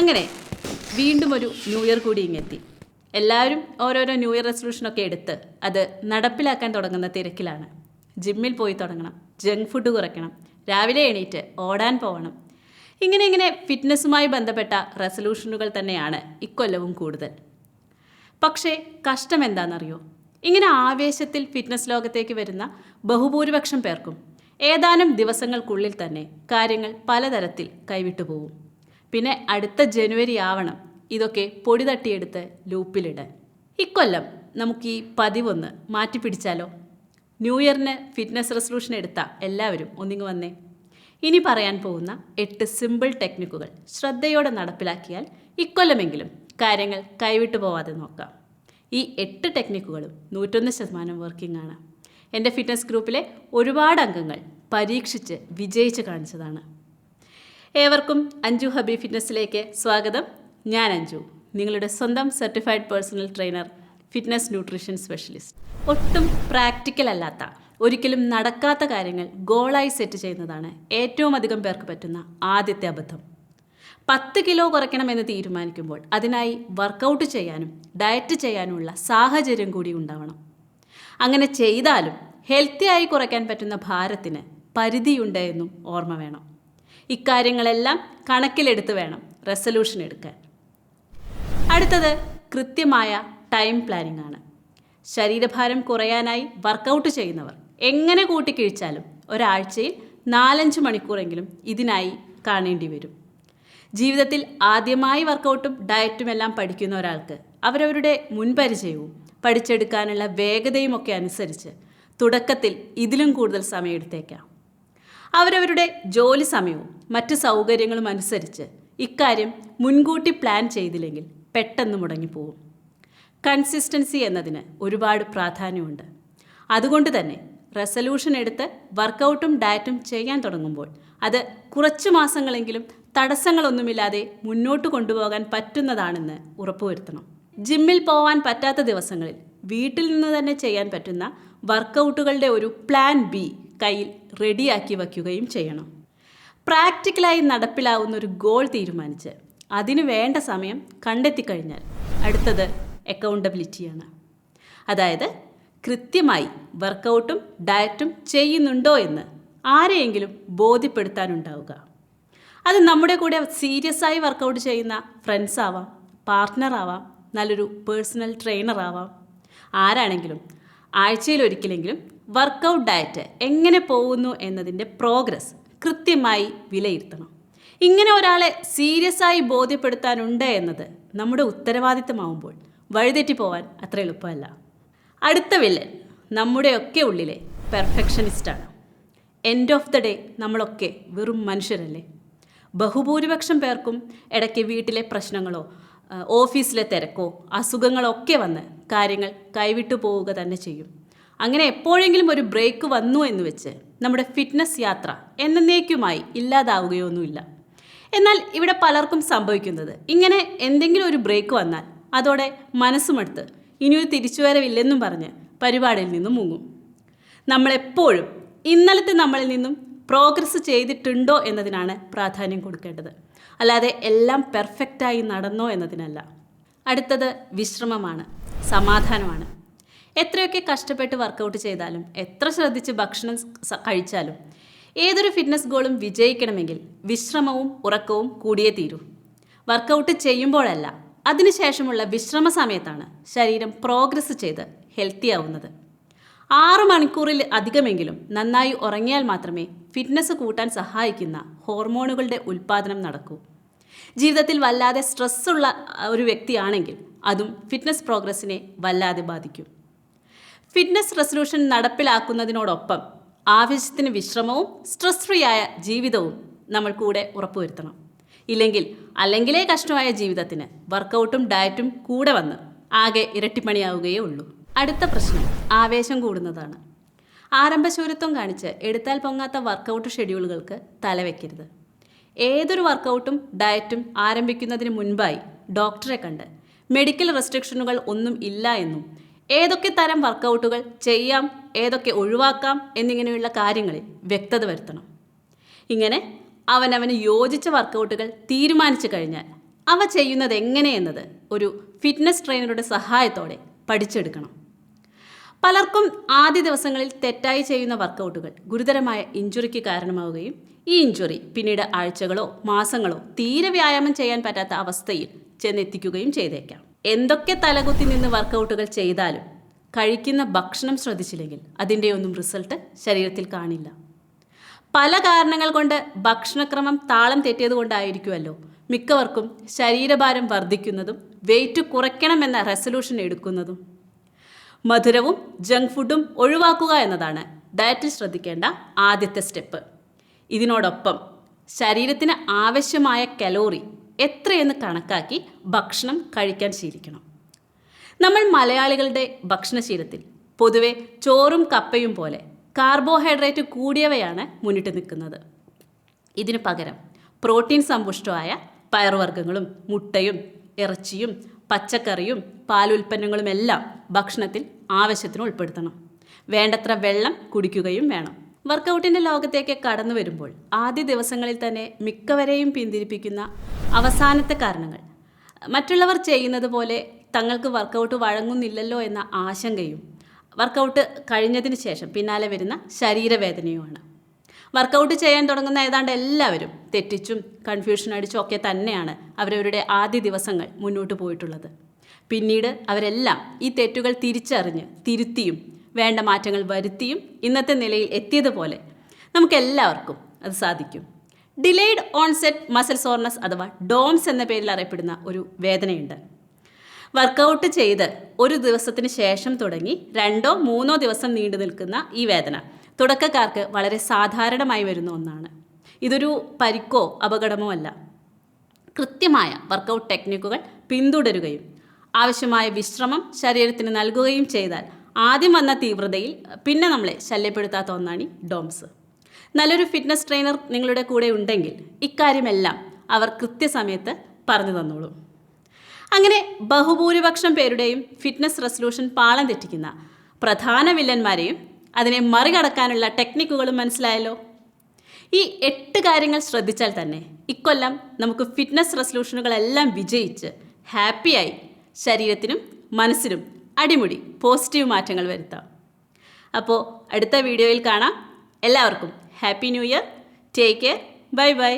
അങ്ങനെ വീണ്ടും ഒരു ന്യൂ ഇയർ കൂടി ഇങ്ങെത്തി. എല്ലാവരും ഓരോരോ ന്യൂ ഇയർ റെസൊല്യൂഷനൊക്കെ എടുത്ത് അത് നടപ്പിലാക്കാൻ തുടങ്ങുന്ന തിരക്കിലാണ്. ജിമ്മിൽ പോയി തുടങ്ങണം ജങ്ക് ഫുഡ് കുറയ്ക്കണം രാവിലെ എണീറ്റ് ഓടാൻ പോകണം ഇങ്ങനെ ഇങ്ങനെ ഫിറ്റ്നസ്സുമായി ബന്ധപ്പെട്ട റെസൊല്യൂഷനുകൾ തന്നെയാണ് ഇക്കൊല്ലവും കൂടുതൽ. പക്ഷേ കഷ്ടം എന്താണെന്നറിയോ? ഇങ്ങനെ ആവേശത്തിൽ ഫിറ്റ്നസ് ലോകത്തേക്ക് വരുന്ന ബഹുഭൂരിപക്ഷം പേർക്കും ഏതാനും ദിവസങ്ങൾക്കുള്ളിൽ തന്നെ കാര്യങ്ങൾ പലതരത്തിൽ കൈവിട്ടു പോകും പിന്നെ അടുത്ത ജനുവരി ആവണം. ഇതൊക്കെ പൊടി തട്ടിയെടുത്ത് ലൂപ്പിലിടാൻ. ഇക്കൊല്ലം നമുക്ക് ഈ പതിവൊന്ന് മാറ്റിപ്പിടിച്ചാലോ ന്യൂ ഇയറിന് ഫിറ്റ്നസ് റെസൊല്യൂഷൻ എടുത്ത എല്ലാവരും ഒന്നിങ്ങ് വന്നേ. ഇനി പറയാൻ പോകുന്ന എട്ട് സിമ്പിൾ ടെക്നിക്കുകൾ ശ്രദ്ധയോടെ നടപ്പിലാക്കിയാൽ ഇക്കൊല്ലമെങ്കിലും കാര്യങ്ങൾ കൈവിട്ടു പോവാതെ നോക്കാം. ഈ എട്ട് ടെക്നിക്കുകളും നൂറ്റൊന്ന് ശതമാനം വർക്കിംഗ് ആണ്. എന്റെ ഫിറ്റ്നസ് ഗ്രൂപ്പിലെ ഒരുപാട് അംഗങ്ങൾ പരീക്ഷിച്ച് വിജയിച്ച് കാണിച്ചതാണ്. ഏവർക്കും അഞ്ജു ഹബി ഫിറ്റ്നസ്സിലേക്ക് സ്വാഗതം. ഞാൻ അഞ്ജു നിങ്ങളുടെ സ്വന്തം certified personal trainer fitness nutrition specialist ഒട്ടും പ്രാക്ടിക്കൽ അല്ലാത്ത ഒരിക്കലും നടക്കാത്ത കാര്യങ്ങൾ ഗോളായി സെറ്റ് ചെയ്യുന്നതാണ് ഏറ്റവും അധികം പേർക്ക് പറ്റുന്ന ആദ്യത്തെ അബദ്ധം. പത്ത് കിലോ കുറയ്ക്കണമെന്ന് തീരുമാനിക്കുമ്പോൾ അതിനായി വർക്കൗട്ട് ചെയ്യാനും ഡയറ്റ് ചെയ്യാനുമുള്ള സാഹചര്യം കൂടി ഉണ്ടാവണം. അങ്ങനെ ചെയ്താലും ഹെൽത്തിയായി കുറയ്ക്കാൻ പറ്റുന്ന ഭാരത്തിന് പരിധിയുണ്ട് എന്നും ഓർമ്മ വേണം. ഇക്കാര്യങ്ങളെല്ലാം കണക്കിലെടുത്ത് വേണം റെസൊല്യൂഷൻ എടുക്കാൻ. അടുത്തത് കൃത്യമായ ടൈം പ്ലാനിംഗ് ആണ്. ശരീരഭാരം കുറയാനായി വർക്കൗട്ട് ചെയ്യുന്നവർ എങ്ങനെ കൂട്ടിക്കിഴിച്ചാലും ഒരാഴ്ചയിൽ നാലഞ്ച് മണിക്കൂറെങ്കിലും ഇതിനായി കാണേണ്ടി വരും. ജീവിതത്തിൽ ആദ്യമായി വർക്കൗട്ടും ഡയറ്റും എല്ലാം പഠിക്കുന്ന ഒരാൾക്ക് അവരവരുടെ മുൻപരിചയവും പഠിച്ചെടുക്കാനുള്ള വേഗതയും ഒക്കെ അനുസരിച്ച് തുടക്കത്തിൽ ഇതിലും കൂടുതൽ സമയമെടുത്തേക്കാം. അവരവരുടെ ജോലി സമയവും മറ്റ് സൗകര്യങ്ങളും അനുസരിച്ച് ഇക്കാര്യം മുൻകൂട്ടി പ്ലാൻ ചെയ്തില്ലെങ്കിൽ പെട്ടെന്ന് മുടങ്ങിപ്പോവും. കൺസിസ്റ്റൻസി എന്നതിന് ഒരുപാട് പ്രാധാന്യമുണ്ട്. അതുകൊണ്ട് തന്നെ റെസൊല്യൂഷൻ എടുത്ത് വർക്കൗട്ടും ഡയറ്റും ചെയ്യാൻ തുടങ്ങുമ്പോൾ അത് കുറച്ച് മാസങ്ങളെങ്കിലും തടസ്സങ്ങളൊന്നുമില്ലാതെ മുന്നോട്ട് കൊണ്ടുപോകാൻ പറ്റുന്നതാണെന്ന് ഉറപ്പുവരുത്തണം. ജിമ്മിൽ പോവാൻ പറ്റാത്ത ദിവസങ്ങളിൽ വീട്ടിൽ നിന്ന് തന്നെ ചെയ്യാൻ പറ്റുന്ന വർക്കൗട്ടുകളുടെ ഒരു പ്ലാൻ ബി കയ്യിൽ റെഡിയാക്കി വയ്ക്കുകയും ചെയ്യണം. പ്രാക്ടിക്കലായി നടപ്പിലാവുന്ന ഒരു ഗോൾ തീരുമാനിച്ച് അതിനു വേണ്ട സമയം കണ്ടെത്തി കഴിഞ്ഞാൽ അടുത്തത് അക്കൗണ്ടബിലിറ്റിയാണ് അതായത് കൃത്യമായി വർക്കൗട്ടും ഡയറ്റും ചെയ്യുന്നുണ്ടോ എന്ന് ആരെയെങ്കിലും ബോധ്യപ്പെടുത്താനുണ്ടാവുക. അത് നമ്മുടെ കൂടെ സീരിയസ് ആയി വർക്കൗട്ട് ചെയ്യുന്ന ഫ്രണ്ട്സ് ആവാം പാർട്ട്ണർ ആവാം നല്ലൊരു പേഴ്സണൽ ട്രെയിനർ ആവാം. ആരാണെങ്കിലും ആഴ്ചയിൽ ഒരിക്കലെങ്കിലും വർക്കൗട്ട് ഡയറ്റ് എങ്ങനെ പോകുന്നു എന്നതിന്റെ പ്രോഗ്രസ് കൃത്യമായി വിലയിരുത്തണം. ഇങ്ങനെ ഒരാളെ സീരിയസ് ആയി ബോധ്യപ്പെടുത്താനുണ്ട് എന്നത് നമ്മുടെ ഉത്തരവാദിത്തമാവുമ്പോൾ വഴിതെറ്റി പോവാൻ അത്ര എളുപ്പമല്ല. അടുത്ത വില്ലൻ നമ്മുടെയൊക്കെ ഉള്ളിലെ പെർഫെക്ഷനിസ്റ്റാണ് എൻഡ് ഓഫ് ദ ഡേ നമ്മളൊക്കെ വെറും മനുഷ്യരല്ലേ? ബഹുഭൂരിപക്ഷം പേർക്കും ഇടയ്ക്ക് വീട്ടിലെ പ്രശ്നങ്ങളോ ഓഫീസിലെ തിരക്കോ അസുഖങ്ങളോ ഒക്കെ വന്ന് കാര്യങ്ങൾ കൈവിട്ടു പോവുക തന്നെ ചെയ്യും. അങ്ങനെ എപ്പോഴെങ്കിലും ഒരു ബ്രേക്ക് വന്നു എന്ന് വെച്ച് നമ്മുടെ ഫിറ്റ്നസ് യാത്ര എന്നേക്കുമായി ഇല്ലാതാവുകയൊന്നുമില്ല. എന്നാൽ ഇവിടെ പലർക്കും സംഭവിക്കുന്നത് ഇങ്ങനെ എന്തെങ്കിലും ഒരു ബ്രേക്ക് വന്നാൽ അതോടെ മനസ്സുമെടുത്ത് ഇനിയൊരു തിരിച്ചുവരവില്ലെന്നും പറഞ്ഞ് പരിപാടിയിൽ നിന്നും മുങ്ങും. നമ്മളെപ്പോഴും ഇന്നലത്തെ നമ്മളിൽ നിന്നും പ്രോഗ്രസ് ചെയ്തിട്ടുണ്ടോ എന്നതിനാണ് പ്രാധാന്യം കൊടുക്കേണ്ടത്. അല്ലാതെ എല്ലാം പെർഫെക്റ്റായി നടന്നോ എന്നതിനല്ല. അടുത്തത് വിശ്രമമാണ്. സമാധാനമാണ്. എത്രയൊക്കെ കഷ്ടപ്പെട്ട് വർക്കൗട്ട് ചെയ്താലും എത്ര ശ്രദ്ധിച്ച് ഭക്ഷണം കഴിച്ചാലും ഏതൊരു ഫിറ്റ്നസ് ഗോളും വിജയിക്കണമെങ്കിൽ വിശ്രമവും ഉറക്കവും കൂടിയേ തീരൂ. വർക്കൗട്ട് ചെയ്യുമ്പോഴല്ല അതിനുശേഷമുള്ള വിശ്രമ സമയത്താണ് ശരീരം പ്രോഗ്രസ് ചെയ്ത് ഹെൽത്തി ആവുന്നത്. ആറു മണിക്കൂറിൽ അധികമെങ്കിലും നന്നായി ഉറങ്ങിയാൽ മാത്രമേ ഫിറ്റ്നസ് കൂട്ടാൻ സഹായിക്കുന്ന ഹോർമോണുകളുടെ ഉൽപ്പാദനം നടക്കൂ. ജീവിതത്തിൽ വല്ലാതെ സ്ട്രെസ്സുള്ള ഒരു വ്യക്തിയാണെങ്കിൽ അതും ഫിറ്റ്നസ് പ്രോഗ്രസ്സിനെ വല്ലാതെ ബാധിക്കും. ഫിറ്റ്നസ് റെസൊല്യൂഷൻ നടപ്പിലാക്കുന്നതിനോടൊപ്പം ആവശ്യത്തിന് വിശ്രമവും സ്ട്രെസ് ഫ്രീ ആയ ജീവിതവും നമ്മൾ കൂടെ ഉറപ്പുവരുത്തണം. ഇല്ലെങ്കിൽ അല്ലെങ്കിലേ കഷ്ടമായ ജീവിതത്തിന് വർക്കൗട്ടും ഡയറ്റും കൂടെ വന്ന് ആകെ ഇരട്ടിപ്പണിയാവുകയേ ഉള്ളൂ. അടുത്ത പ്രശ്നം ആവേശം കൂടുന്നതാണ്. ആരംഭശൂരത്വം കാണിച്ച് എടുത്താൽ പൊങ്ങാത്ത വർക്കൗട്ട് ഷെഡ്യൂളുകൾക്ക് തലവെക്കരുത്. ഏതൊരു വർക്കൗട്ടും ഡയറ്റും ആരംഭിക്കുന്നതിന് മുൻപായി ഡോക്ടറെ കണ്ട് മെഡിക്കൽ റെസ്ട്രിക്ഷനുകൾ ഒന്നും ഇല്ല എന്നും. ഏതൊക്കെ തരം വർക്കൗട്ടുകൾ ചെയ്യാം ഏതൊക്കെ ഒഴിവാക്കാം എന്നിങ്ങനെയുള്ള കാര്യങ്ങളിൽ വ്യക്തത വരുത്തണം. ഇങ്ങനെ അവനവന് യോജിച്ച വർക്കൗട്ടുകൾ തീരുമാനിച്ചു കഴിഞ്ഞാൽ അവ ചെയ്യുന്നത് എങ്ങനെയെന്നത് ഒരു ഫിറ്റ്നസ് ട്രെയിനറുടെ സഹായത്തോടെ പഠിച്ചെടുക്കണം. പലർക്കും ആദ്യ ദിവസങ്ങളിൽ തെറ്റായി ചെയ്യുന്ന വർക്കൗട്ടുകൾ ഗുരുതരമായ ഇഞ്ചുറിക്ക് കാരണമാവുകയും ഈ ഇഞ്ചുറി പിന്നീട് ആഴ്ചകളോ മാസങ്ങളോ തീരെ വ്യായാമം ചെയ്യാൻ പറ്റാത്ത അവസ്ഥയിൽ ചെന്നെത്തിക്കുകയും ചെയ്തേക്കാം. എന്തൊക്കെ തലകുത്തി നിന്ന് വർക്കൗട്ടുകൾ ചെയ്താലും കഴിക്കുന്ന ഭക്ഷണം ശ്രദ്ധിച്ചില്ലെങ്കിൽ അതിന്റെ ഒന്നും റിസൾട്ട് ശരീരത്തിൽ കാണില്ല. പല കാരണങ്ങൾ കൊണ്ട് ഭക്ഷണക്രമം താളം തെറ്റിയത് കൊണ്ടായിരിക്കുമല്ലോ മിക്കവർക്കും ശരീരഭാരം വർദ്ധിക്കുന്നതും വെയിറ്റ് കുറയ്ക്കണമെന്ന റെസൊല്യൂഷൻ എടുക്കുന്നതും. മധുരവും ജങ്ക് ഫുഡും ഒഴിവാക്കുക എന്നതാണ് ഡയറ്റിൽ ശ്രദ്ധിക്കേണ്ട ആദ്യത്തെ സ്റ്റെപ്പ് ഇതിനോടൊപ്പം ശരീരത്തിന് ആവശ്യമായ കലോറി എത്രയെന്ന് കണക്കാക്കി ഭക്ഷണം കഴിക്കാൻ ശീലിക്കണം. നമ്മൾ മലയാളികളുടെ ഭക്ഷണശീലത്തിൽ പൊതുവെ ചോറും കപ്പയും പോലെ കാർബോഹൈഡ്രേറ്റ് കൂടിയവയാണ് മുന്നിട്ട് നിൽക്കുന്നത്. ഇതിനു പകരം പ്രോട്ടീൻ സമ്പുഷ്ടമായ പയർവർഗങ്ങളും മുട്ടയും ഇറച്ചിയും പച്ചക്കറിയും പാലുൽപ്പന്നങ്ങളുമെല്ലാം ഭക്ഷണത്തിൽ ആവശ്യത്തിന് ഉൾപ്പെടുത്തണം. വേണ്ടത്ര വെള്ളം കുടിക്കുകയും വേണം. വർക്കൗട്ടിന്റെ ലോകത്തേക്ക് കടന്നു വരുമ്പോൾ ആദ്യ ദിവസങ്ങളിൽ തന്നെ മിക്കവരെയും പിന്തിരിപ്പിക്കുന്ന അവസാനത്തെ കാരണങ്ങൾ. മറ്റുള്ളവർ ചെയ്യുന്നത് പോലെ തങ്ങൾക്ക് വർക്കൗട്ട് വഴങ്ങുന്നില്ലല്ലോ എന്ന ആശങ്കയും വർക്കൗട്ട് കഴിഞ്ഞതിന് ശേഷം പിന്നാലെ വരുന്ന ശരീരവേദനയുമാണ്. വർക്കൗട്ട് ചെയ്യാൻ തുടങ്ങുന്ന ഏതാണ്ട് എല്ലാവരും തെറ്റിച്ചും കൺഫ്യൂഷൻ അടിച്ചും ഒക്കെ തന്നെയാണ് അവരവരുടെ ആദ്യ ദിവസങ്ങൾ മുന്നോട്ട് പോയിട്ടുള്ളത്. പിന്നീട് അവരെല്ലാം ഈ തെറ്റുകൾ തിരിച്ചറിഞ്ഞ് തിരുത്തിയും വേണ്ട മാറ്റങ്ങൾ വരുത്തിയും ഇന്നത്തെ നിലയിൽ എത്തിയതുപോലെ നമുക്കെല്ലാവർക്കും അത് സാധിക്കും. ഡിലേഡ് ഓൺസെറ്റ് മസിൽ സോർനസ് അഥവാ ഡോംസ് എന്ന പേരിൽ അറിയപ്പെടുന്ന ഒരു വേദനയുണ്ട്. വർക്കൗട്ട് ചെയ്ത് ഒരു ദിവസത്തിന് ശേഷം തുടങ്ങി രണ്ടോ മൂന്നോ ദിവസം നീണ്ടു നിൽക്കുന്ന ഈ വേദന തുടക്കക്കാർക്ക് വളരെ സാധാരണമായി വരുന്ന ഒന്നാണ്. ഇതൊരു പരിക്കോ അപകടമോ അല്ല. കൃത്യമായ വർക്കൗട്ട് ടെക്നിക്കുകൾ പിന്തുടരുകയും ആവശ്യമായ വിശ്രമം ശരീരത്തിന് നൽകുകയും ചെയ്താൽ ആദ്യം വന്ന തീവ്രതയിൽ പിന്നെ നമ്മളെ ശല്യപ്പെടുത്താത്ത ഒന്നാണ് ഈ ഡോംസ് നല്ലൊരു ഫിറ്റ്നസ് ട്രെയിനർ നിങ്ങളുടെ കൂടെ ഉണ്ടെങ്കിൽ ഇക്കാര്യമെല്ലാം അവർ കൃത്യസമയത്ത് പറഞ്ഞു തന്നോളും. അങ്ങനെ ബഹുഭൂരിപക്ഷം പേരുടെയും ഫിറ്റ്നസ് റെസൊല്യൂഷൻ പാളം തെറ്റിക്കുന്ന പ്രധാന വില്ലന്മാരെയും അതിനെ മറികടക്കാനുള്ള ടെക്നിക്കുകളും മനസ്സിലായല്ലോ? ഈ എട്ട് കാര്യങ്ങൾ ശ്രദ്ധിച്ചാൽ തന്നെ ഇക്കൊല്ലം നമുക്ക് ഫിറ്റ്നസ് റെസൊല്യൂഷനുകളെല്ലാം വിജയിച്ച് ഹാപ്പിയായി ശരീരത്തിനും മനസ്സിനും അടിമുടി പോസിറ്റീവ് മാറ്റങ്ങൾ വരുത്താം. അപ്പോൾ അടുത്ത വീഡിയോയിൽ കാണാം. എല്ലാവർക്കും happy new year take care bye bye